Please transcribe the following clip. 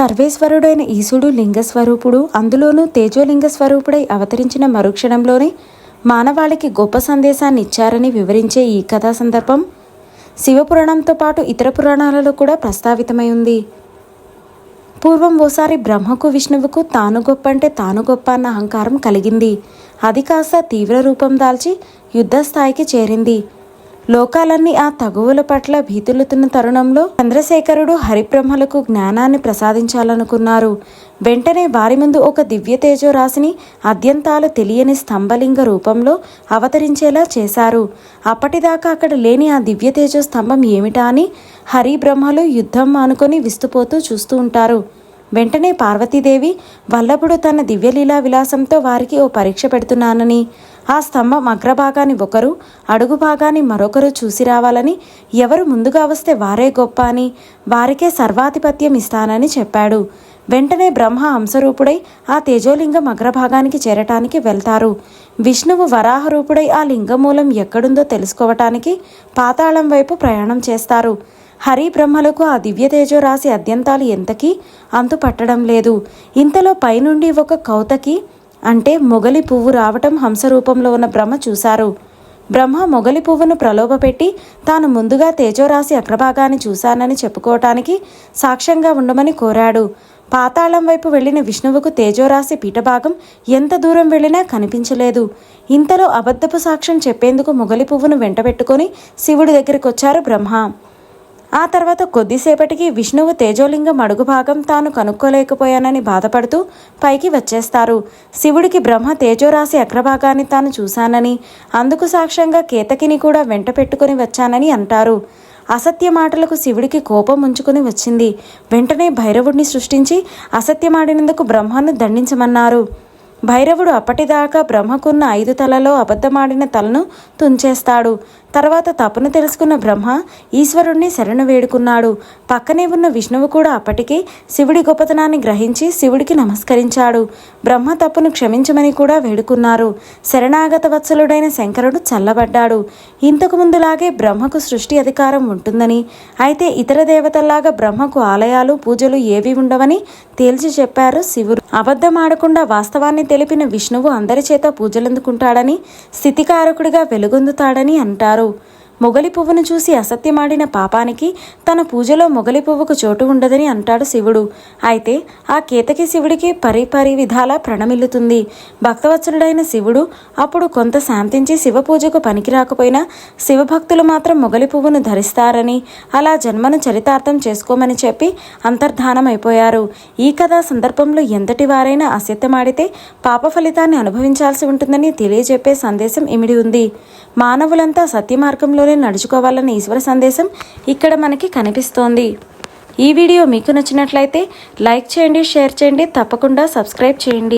సర్వేశ్వరుడైన ఈశుడు లింగస్వరూపుడు. అందులోనూ తేజోలింగ స్వరూపుడై అవతరించిన మరుక్షణంలోనే మానవాళికి గొప్ప సందేశాన్ని ఇచ్చారని వివరించే ఈ కథా సందర్భం శివపురాణంతో పాటు ఇతర పురాణాలలో కూడా ప్రస్తావితమై ఉంది. పూర్వం ఓసారి బ్రహ్మకు విష్ణువుకు తాను గొప్ప అంటే తాను గొప్ప అన్న అహంకారం కలిగింది. అది కాస్త తీవ్ర రూపం దాల్చి యుద్ధ స్థాయికి చేరింది. లోకాలన్నీ ఆ తగువుల పట్ల భీతులుతున్న తరుణంలో చంద్రశేఖరుడు హరిబ్రహ్మలకు జ్ఞానాన్ని ప్రసాదించాలనుకున్నారు. వెంటనే వారి ముందు ఒక దివ్య తేజో రాశిని అద్యంతాలు తెలియని స్తంభలింగ రూపంలో అవతరించేలా చేశారు. అప్పటిదాకా అక్కడ లేని ఆ దివ్య తేజో స్తంభం ఏమిటా అని హరిబ్రహ్మలు యుద్ధం అనుకొని విస్తుపోతూ చూస్తూ ఉంటారు. వెంటనే పార్వతీదేవి వల్లభుడు తన దివ్యలీలా విలాసంతో వారికి ఓ పరీక్ష పెడుతున్నానని ఆ స్తంభం అగ్రభాగాన్ని ఒకరు అడుగు భాగాన్ని మరొకరు చూసి రావాలని ఎవరు ముందుగా వస్తే వారే గొప్ప అని వారికే సర్వాధిపత్యం ఇస్తానని చెప్పాడు. వెంటనే బ్రహ్మ హంసరూపుడై ఆ తేజోలింగం అగ్రభాగానికి చేరటానికి వెళ్తారు. విష్ణువు వరాహరూపుడై ఆ లింగమూలం ఎక్కడుందో తెలుసుకోవటానికి పాతాళం వైపు ప్రయాణం చేస్తారు. హరి బ్రహ్మలకు ఆ దివ్య తేజో రాశి అద్యంతాలు ఎంతకీ అంతు పట్టడం లేదు. ఇంతలో పైనుండి ఒక కౌతకి అంటే మొగలి పువ్వు రావటం హంస రూపంలో ఉన్న బ్రహ్మ చూశారు. బ్రహ్మ మొగలి పువ్వును ప్రలోభపెట్టి తాను ముందుగా తేజోరాశి అగ్రభాగాన్ని చూశానని చెప్పుకోవటానికి సాక్ష్యంగా ఉండమని కోరాడు. పాతాళం వైపు వెళ్ళిన విష్ణువుకు తేజోరాశి పీఠభాగం ఎంత దూరం వెళ్ళినా కనిపించలేదు. ఇంతలో అబద్ధపు సాక్ష్యం చెప్పేందుకు మొగలి పువ్వును వెంటబెట్టుకొని శివుడి దగ్గరికి వచ్చారు బ్రహ్మ. ఆ తర్వాత కొద్దిసేపటికి విష్ణువు తేజోలింగం అడుగు భాగం తాను కనుక్కోలేకపోయానని బాధపడుతూ పైకి వచ్చేస్తారు. శివుడికి బ్రహ్మ తేజోరాశి అగ్రభాగాన్ని తాను చూశానని అందుకు సాక్ష్యంగా కేతకిని కూడా వెంట పెట్టుకుని వచ్చానని అంటారు. అసత్య మాటలకు శివుడికి కోపం ఉంచుకుని వచ్చింది. వెంటనే భైరవుడిని సృష్టించి అసత్యమాడినందుకు బ్రహ్మను దండించమన్నారు. భైరవుడు అప్పటిదాకా బ్రహ్మకున్న ఐదు తలలో అబద్ధమాడిన తలను తుంచేస్తాడు. తర్వాత తప్పును తెలుసుకున్న బ్రహ్మ ఈశ్వరుణ్ణి శరణు వేడుకున్నాడు. పక్కనే ఉన్న విష్ణువు కూడా అప్పటికే శివుడి గొప్పతనాన్ని గ్రహించి శివుడికి నమస్కరించాడు. బ్రహ్మ తప్పును క్షమించమని కూడా వేడుకున్నారు. శరణాగత వత్సలుడైన శంకరుడు చల్లబడ్డాడు. ఇంతకు ముందులాగే బ్రహ్మకు సృష్టి అధికారం ఉంటుందని అయితే ఇతర దేవతల్లాగా బ్రహ్మకు ఆలయాలు పూజలు ఏవి ఉండవని తేల్చి చెప్పారు శివుడు. అబద్ధమాడకుండా వాస్తవాన్ని తెలిపిన విష్ణువు అందరి చేత పూజలందుకుంటాడని స్థితికారకుడిగా వెలుగొందుతాడని అంటారు చేశారు మొగలి పువ్వును చూసి అసత్యమాడిన పాపానికి తన పూజలో మొగలి పువ్వుకు చోటు ఉండదని అంటాడు శివుడు. అయితే ఆ కేతకి శివుడికి పరిపరి విధాలా ప్రణమిల్లుతుంది. భక్తవత్సలుడైన శివుడు అప్పుడు కొంత శాంతించి శివ పూజకు పనికి రాకపోయినా శివభక్తులు మాత్రం మొగలి పువ్వును ధరిస్తారని అలా జన్మను చరితార్థం చేసుకోమని చెప్పి అంతర్ధానమైపోయారు. ఈ కథా సందర్భంలో ఎంతటి వారైనా అసత్యమాడితే పాప ఫలితాన్ని అనుభవించాల్సి ఉంటుందని తెలియజెప్పే సందేశం ఇమిడి ఉంది. మానవులంతా సత్య మార్గంలోనే నడుచుకోవాలన్న ఈశ్వర సందేశం ఇక్కడ మనకి కనిపిస్తోంది. ఈ వీడియో మీకు నచ్చినట్లయితే లైక్ చేయండి షేర్ చేయండి తప్పకుండా సబ్స్క్రైబ్ చేయండి.